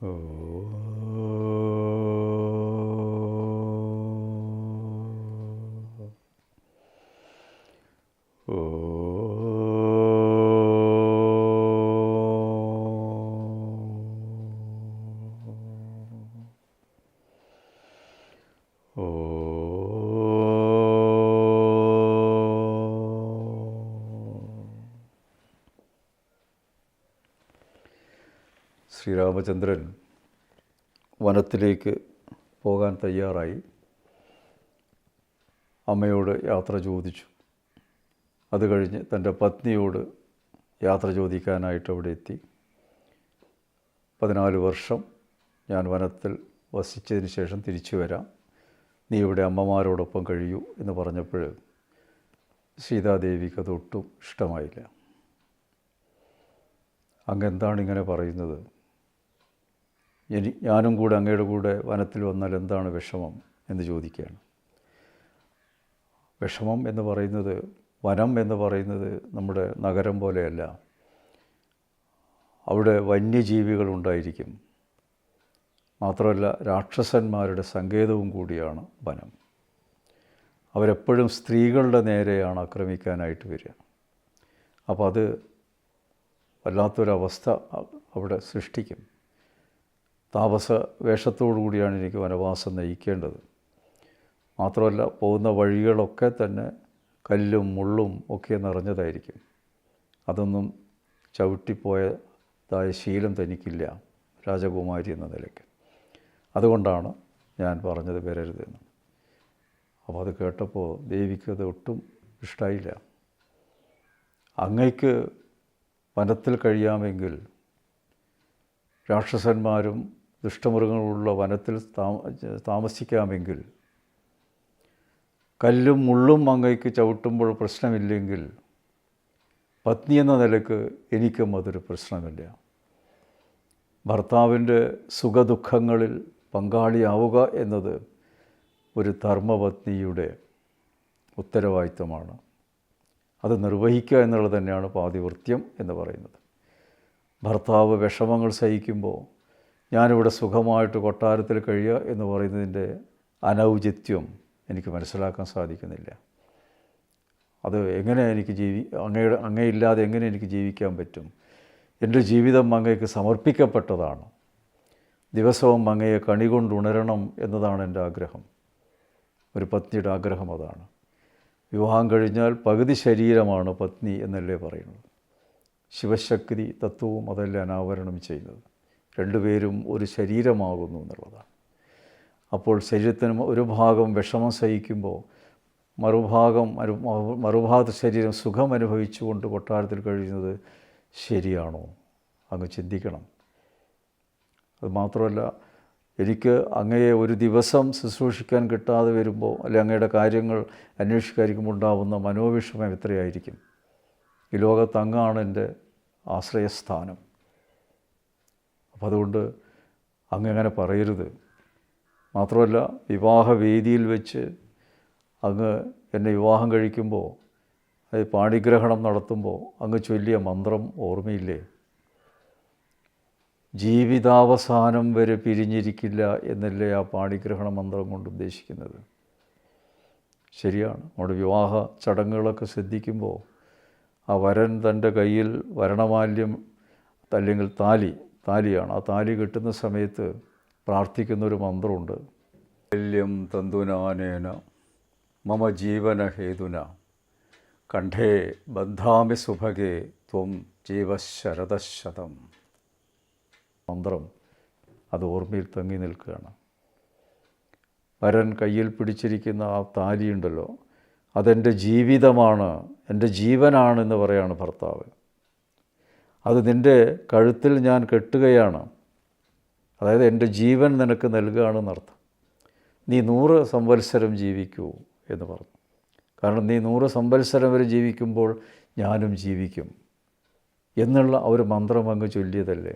哦。ശ്രീരാമചന്ദ്രൻ വനത്തിലേക്ക് പോകാൻ തയ്യാറായി. അമ്മയോട് യാത്ര ചോദിച്ചു. അത് കഴിഞ്ഞ് തന്റെ പത്നിയോട് യാത്ര ചോദിക്കാനായിട്ട് അവിടെ എത്തി. പതിനാല് വർഷം ഞാൻ വനത്തിൽ വസിച്ചതിന് ശേഷം തിരിച്ചു വരാം. നീ ഇവിടെ അമ്മമാരോടൊപ്പം കഴിയൂ എന്ന് പറഞ്ഞപ്പോൾ സീതാദേവിക്ക് അതൊട്ടും ഇഷ്ടമായില്ല. അങ്ങെന്താണിങ്ങനെ പറയുന്നത്? എനി ഞാനും കൂടെ അങ്ങയുടെ കൂടെ വനത്തിൽ വന്നാൽ എന്താണ് വിഷമം എന്ന് ചോദിക്കുകയാണ്. വിഷമം എന്ന് പറയുന്നത് വനം എന്ന് പറയുന്നത് നമ്മുടെ നഗരം പോലെയല്ല. അവിടെ വന്യജീവികൾ ഉണ്ടായിരിക്കും. മാത്രമല്ല രാക്ഷസന്മാരുടെ സങ്കേതവും കൂടിയാണ് വനം. അവരെപ്പോഴും സ്ത്രീകളുടെ നേരെയാണ് ആക്രമിക്കാനായിട്ട് വരിക. അപ്പോൾ അത് വല്ലാത്തൊരവസ്ഥ അവിടെ സൃഷ്ടിക്കും. താപസ വേഷത്തോടു കൂടിയാണ് എനിക്ക് വനവാസം നയിക്കേണ്ടത്. മാത്രമല്ല പോകുന്ന വഴികളൊക്കെ തന്നെ കല്ലും മുള്ളും ഒക്കെ നിറഞ്ഞതായിരിക്കും. അതൊന്നും ചവിട്ടിപ്പോയതായ ശീലം തനിക്കില്ല രാജകുമാരി എന്ന നിലയ്ക്ക്. അതുകൊണ്ടാണ് ഞാൻ പറഞ്ഞത് വരരുതെന്ന്. അപ്പോൾ അത് കേട്ടപ്പോൾ ദേവിക്ക് അത് ഒട്ടും ഇഷ്ടമായില്ല അങ്ങയ്ക്ക് വനത്തിൽ കഴിയാമെങ്കിൽ രാക്ഷസന്മാരും ദുഷ്ടമൃഗങ്ങളുള്ള വനത്തിൽ താമസിക്കാമെങ്കിൽ കല്ലും മുള്ളും അങ്ങയ്ക്ക് ചവിട്ടുമ്പോൾ പ്രശ്നമില്ലെങ്കിൽ പത്നി എന്ന നിലയ്ക്ക് എനിക്കും അതൊരു പ്രശ്നമില്ല. ഭർത്താവിന്റെ സുഖദുഃഖങ്ങളിൽ പങ്കാളിയാവുക എന്നത് ഒരു ധർമ്മപത്നിയുടെ ഉത്തരവാദിത്വമാണ്. അത് നിർവഹിക്കുക എന്നുള്ളത് തന്നെയാണ് പാതിവൃത്യം എന്ന് പറയുന്നത്. ഭർത്താവ് വിഷമങ്ങൾ സഹിക്കുമ്പോൾ ഞാനിവിടെ സുഖമായിട്ട് കൊട്ടാരത്തിൽ കഴിയുക എന്ന് പറയുന്നതിന്റെ അനൗചിത്യം എനിക്ക് മനസ്സിലാക്കാൻ സാധിക്കുന്നില്ല. അത് എങ്ങനെ എനിക്ക് ജീവി അങ്ങയുടെ അങ്ങയില്ലാതെ എങ്ങനെ എനിക്ക് ജീവിക്കാൻ പറ്റും? എന്റെ ജീവിതം അങ്ങയ്ക്ക് സമർപ്പിക്കപ്പെട്ടതാണ്. ദിവസവും അങ്ങയെ കണി കൊണ്ട് ഉണരണം എന്നതാണ് എന്റെ ആഗ്രഹം. ഒരു പത്നിയുടെ ആഗ്രഹം അതാണ്. വിവാഹം കഴിഞ്ഞാൽ പകുതി ശരീരമാണ് പത്നി എന്നല്ലേ പറയുന്നത്. ശിവശക്തി തത്വവും അതല്ലേ അനാവരണം ചെയ്യുന്നത്. രണ്ടുപേരും ഒരു ശരീരമാകുന്നു എന്നുള്ളതാണ്. അപ്പോൾ ശരീരത്തിന് ഒരു ഭാഗം വിഷമം സഹിക്കുമ്പോൾ മറുഭാഗം മറു മറുഭാഗത്ത് ശരീരം സുഖം അനുഭവിച്ചുകൊണ്ട് കൊട്ടാരത്തിൽ കഴിയുന്നത് ശരിയാണോ? അങ്ങ് ചിന്തിക്കണം. അത് മാത്രമല്ല എനിക്ക് അങ്ങയെ ഒരു ദിവസം ശുശ്രൂഷിക്കാൻ കിട്ടാതെ വരുമ്പോൾ അല്ലെങ്കിൽ അങ്ങയുടെ കാര്യങ്ങൾ അന്വേഷിക്കാതിരിക്കുമ്പോൾ ഉണ്ടാകുന്ന മനോവിഷമം എത്രയായിരിക്കും? ഈ ലോകത്ത് അങ്ങാണ് എന്റെ ആശ്രയസ്ഥാനം. അപ്പം അതുകൊണ്ട് അങ്ങ് അങ്ങനെ പറയരുത്. മാത്രമല്ല വിവാഹവേദിയിൽ വെച്ച് അങ്ങ് എന്നെ വിവാഹം കഴിക്കുമ്പോൾ അത് പാണിഗ്രഹണം നടത്തുമ്പോൾ അങ്ങ് ചൊല്ലിയ മന്ത്രം ഓർമ്മയില്ലേ? ജീവിതാവസാനം വരെ പിരിഞ്ഞിരിക്കില്ല എന്നല്ലേ ആ പാണിഗ്രഹണ മന്ത്രം കൊണ്ട് ഉദ്ദേശിക്കുന്നത്? ശരിയാണ്. നമ്മുടെ വിവാഹ ചടങ്ങുകളൊക്കെ ശ്രദ്ധിക്കുമ്പോൾ ആ വരൻ തന്റെ കയ്യിൽ വരണമാല്യം അല്ലെങ്കിൽ താലി താലിയാണ്. ആ താലി കിട്ടുന്ന സമയത്ത് പ്രാർത്ഥിക്കുന്ന ഒരു മന്ത്രമുണ്ട്. ശല്യം തന്തുനാനേന മമ ജീവന ഹേതുന കണ്ഠേ ബന്ധാമി സുഭകേ ത്വം ജീവശരതശതം മന്ത്രം അത് ഓർമ്മയിൽ തങ്ങി നിൽക്കുകയാണ്. വരൻ കയ്യിൽ പിടിച്ചിരിക്കുന്ന ആ താലിയുണ്ടല്ലോ അതെന്റെ ജീവിതമാണ് എന്റെ ജീവനാണെന്ന് പറയാണ് ഭർത്താവ്. അത് നിന്റെ കഴുത്തിൽ ഞാൻ കെട്ടുകയാണ്. അതായത് എന്റെ ജീവൻ നിനക്ക് നൽകുകയാണെന്നർത്ഥം നീ നൂറ് സംവത്സരം ജീവിക്കൂ എന്ന് പറഞ്ഞു. കാരണം നീ നൂറ് സംവത്സരം വരെ ജീവിക്കുമ്പോൾ ഞാനും ജീവിക്കും എന്നുള്ള ഒരു മന്ത്രം അങ്ങ് ചൊല്ലിയതല്ലേ?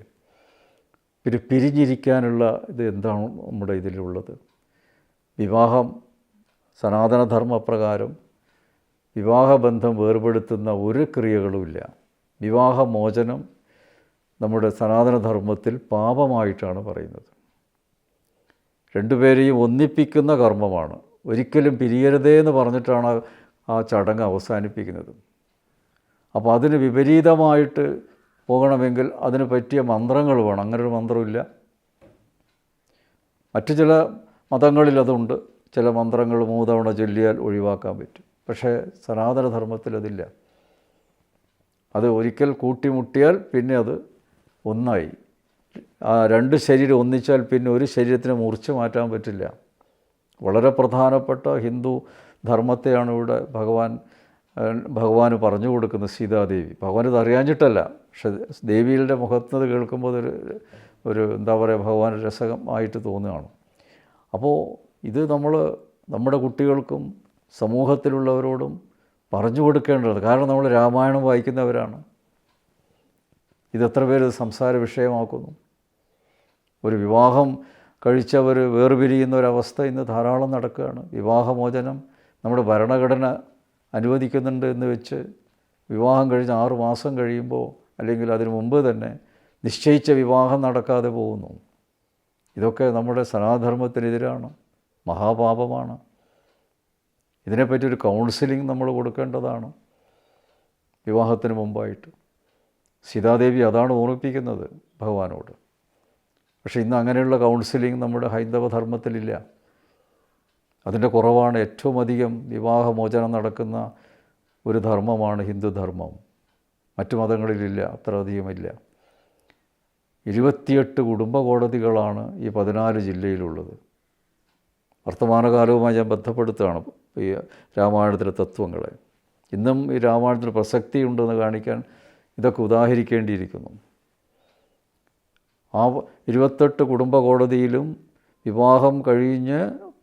പിന്നെ പിരിഞ്ഞിരിക്കാനുള്ള ഇത് എന്താണ് നമ്മുടെ ഇതിലുള്ളത്? വിവാഹം സനാതനധർമ്മപ്രകാരം വിവാഹബന്ധം വേർപെടുത്തുന്ന ഒരു ക്രിയകളുമില്ല. വിവാഹമോചനം നമ്മുടെ സനാതനധർമ്മത്തിൽ പാപമായിട്ടാണ് പറയുന്നത്. രണ്ടുപേരെയും ഒന്നിപ്പിക്കുന്ന കർമ്മമാണ്. ഒരിക്കലും പിരിയരുതേ എന്ന് പറഞ്ഞിട്ടാണ് ആ- ചടങ്ങ് അവസാനിപ്പിക്കുന്നത്. അപ്പോൾ അതിന് വിപരീതമായിട്ട് പോകണമെങ്കിൽ അതിന് പറ്റിയ മന്ത്രങ്ങൾ വേണം. അങ്ങനൊരു മന്ത്രമില്ല മറ്റു ചില മതങ്ങളിൽ അതുണ്ട്. ചില മന്ത്രങ്ങൾ മൂതവണ ചൊല്ലിയാൽ ഒഴിവാക്കാൻ പറ്റും. പക്ഷേ സനാതനധർമ്മത്തിൽ അതില്ല. അത് ഒരിക്കൽ കൂട്ടിമുട്ടിയാൽ പിന്നെ അത് ഒന്നായി. ആ രണ്ട് ശരീരം ഒന്നിച്ചാൽ പിന്നെ ഒരു ശരീരത്തിനെ മുറിച്ച് മാറ്റാൻ പറ്റില്ല. വളരെ പ്രധാനപ്പെട്ട ഹിന്ദു ധർമ്മത്തെയാണ് ഇവിടെ ഭഗവാൻ ഭഗവാന് പറഞ്ഞു കൊടുക്കുന്നത് സീതാദേവി. ഭഗവാൻ ഇത് അറിയാഞ്ഞിട്ടല്ല. പക്ഷെ ദേവിയുടെ മുഖത്തുനിന്ന് കേൾക്കുമ്പോൾ ഒരു ഒരു എന്താ പറയുക ഭഗവാൻ രസകമായിട്ട് തോന്നുകയാണ്. അപ്പോൾ ഇത് നമ്മൾ നമ്മുടെ കുട്ടികൾക്കും സമൂഹത്തിലുള്ളവരോടും പറഞ്ഞു കൊടുക്കേണ്ടത്. കാരണം നമ്മൾ രാമായണം വായിക്കുന്നവരാണ്. ഇതെത്ര പേര് സംസാര വിഷയമാക്കുന്നു? ഒരു വിവാഹം കഴിച്ചവർ വേർപിരിയുന്ന ഒരവസ്ഥ ഇന്ന് ധാരാളം നടക്കുകയാണ്. വിവാഹമോചനം നമ്മുടെ ഭരണഘടന അനുവദിക്കുന്നുണ്ട് എന്ന് വെച്ച് വിവാഹം കഴിഞ്ഞ് ആറു മാസം കഴിയുമ്പോൾ അല്ലെങ്കിൽ അതിനു മുമ്പ് തന്നെ നിശ്ചയിച്ച വിവാഹം നടക്കാതെ പോകുന്നു. ഇതൊക്കെ നമ്മുടെ സനാധർമ്മത്തിനെതിരാണ് മഹാപാപമാണ്. ഇതിനെപ്പറ്റി ഒരു കൗൺസിലിംഗ് നമ്മൾ കൊടുക്കേണ്ടതാണ്. വിവാഹത്തിന് മുമ്പായിട്ട്. സീതാദേവി അതാണ് ഓർമ്മിപ്പിക്കുന്നത് ഭഗവാനോട്. പക്ഷേ ഇന്ന് അങ്ങനെയുള്ള കൗൺസിലിംഗ് നമ്മുടെ ഹൈന്ദവ ധർമ്മത്തിലില്ല. അതിന്റെ കുറവാണ് ഏറ്റവും അധികം വിവാഹമോചനം നടക്കുന്ന ഒരു ധർമ്മമാണ് ഹിന്ദുധർമ്മം മറ്റു മതങ്ങളിലില്ല അത്ര അധികമില്ല. ഇരുപത്തിയെട്ട് കുടുംബ കോടതികളാണ് ഈ പതിനാല് ജില്ലയിലുള്ളത്. വർത്തമാനകാലവുമായി ഞാൻ ബന്ധപ്പെടുത്തുകയാണ് ഈ രാമായണത്തിലെ തത്വങ്ങളെ. ഇന്നും ഈ രാമായണത്തിന് പ്രസക്തിയുണ്ടെന്ന് കാണിക്കാൻ ഇതൊക്കെ ഉദാഹരിക്കേണ്ടിയിരിക്കുന്നു. ആ ഇരുപത്തെട്ട് കുടുംബ കോടതിയിലും വിവാഹം കഴിഞ്ഞ്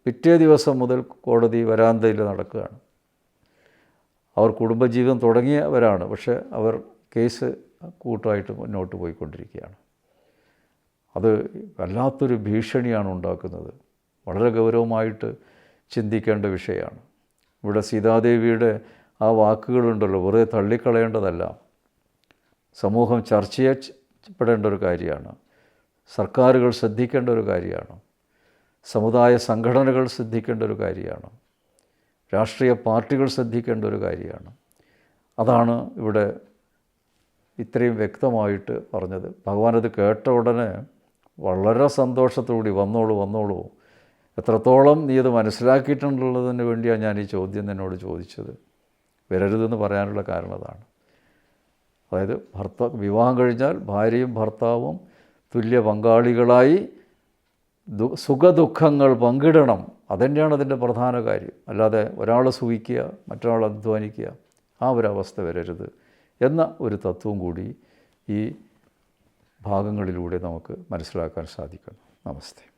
പിറ്റേ ദിവസം മുതൽ കോടതി വരാന്തയിൽ നടക്കുകയാണ്. അവർ കുടുംബജീവിതം തുടങ്ങിയവരാണ് പക്ഷേ അവർ കേസ് കൂട്ടായിട്ട് മുന്നോട്ട് പോയിക്കൊണ്ടിരിക്കുകയാണ്. അത് വല്ലാത്തൊരു ഭീഷണിയാണ് ഉണ്ടാക്കുന്നത്. വളരെ ഗൗരവമായിട്ട് ചിന്തിക്കേണ്ട വിഷയമാണ്. ഇവിടെ സീതാദേവിയുടെ ആ വാക്കുകളുണ്ടല്ലോ വെറുതെ തള്ളിക്കളയേണ്ടതല്ല. സമൂഹം ചർച്ച ചെയ്യപ്പെടേണ്ട ഒരു കാര്യമാണ്. സർക്കാരുകൾ ശ്രദ്ധിക്കേണ്ട ഒരു കാര്യമാണ്. സമുദായ സംഘടനകൾ ശ്രദ്ധിക്കേണ്ട ഒരു കാര്യമാണ്. രാഷ്ട്രീയ പാർട്ടികൾ ശ്രദ്ധിക്കേണ്ട ഒരു കാര്യമാണ്. അതാണ് ഇവിടെ ഇത്രയും വ്യക്തമായിട്ട് പറഞ്ഞത്. ഭഗവാൻ അത് കേട്ട ഉടനെ വളരെ സന്തോഷത്തോടി വന്നോളൂ വന്നോളൂ. എത്രത്തോളം നീ അത് മനസ്സിലാക്കിയിട്ടുള്ളതിന് വേണ്ടിയാണ് ഞാൻ ഈ ചോദ്യം നിന്നോട് ചോദിച്ചത്. വരരുതെന്ന് പറയാനുള്ള കാരണം അതാണ്. അതായത് ഭർത്ത വിവാഹം കഴിഞ്ഞാൽ ഭാര്യയും ഭർത്താവും തുല്യ പങ്കാളികളായി ദു സുഖദുഃഖങ്ങൾ പങ്കിടണം. അതുതന്നെയാണ് അതിന്റെ പ്രധാന കാര്യം. അല്ലാതെ ഒരാൾ സുഖിക്കുക മറ്റൊരാൾ അധ്വാനിക്കുക ആ ഒരവസ്ഥ വരരുത് എന്ന ഒരു തത്വം കൂടി ഈ ഭാഗങ്ങളിലൂടെ നമുക്ക് മനസ്സിലാക്കാൻ സാധിക്കണം നമസ്തേ.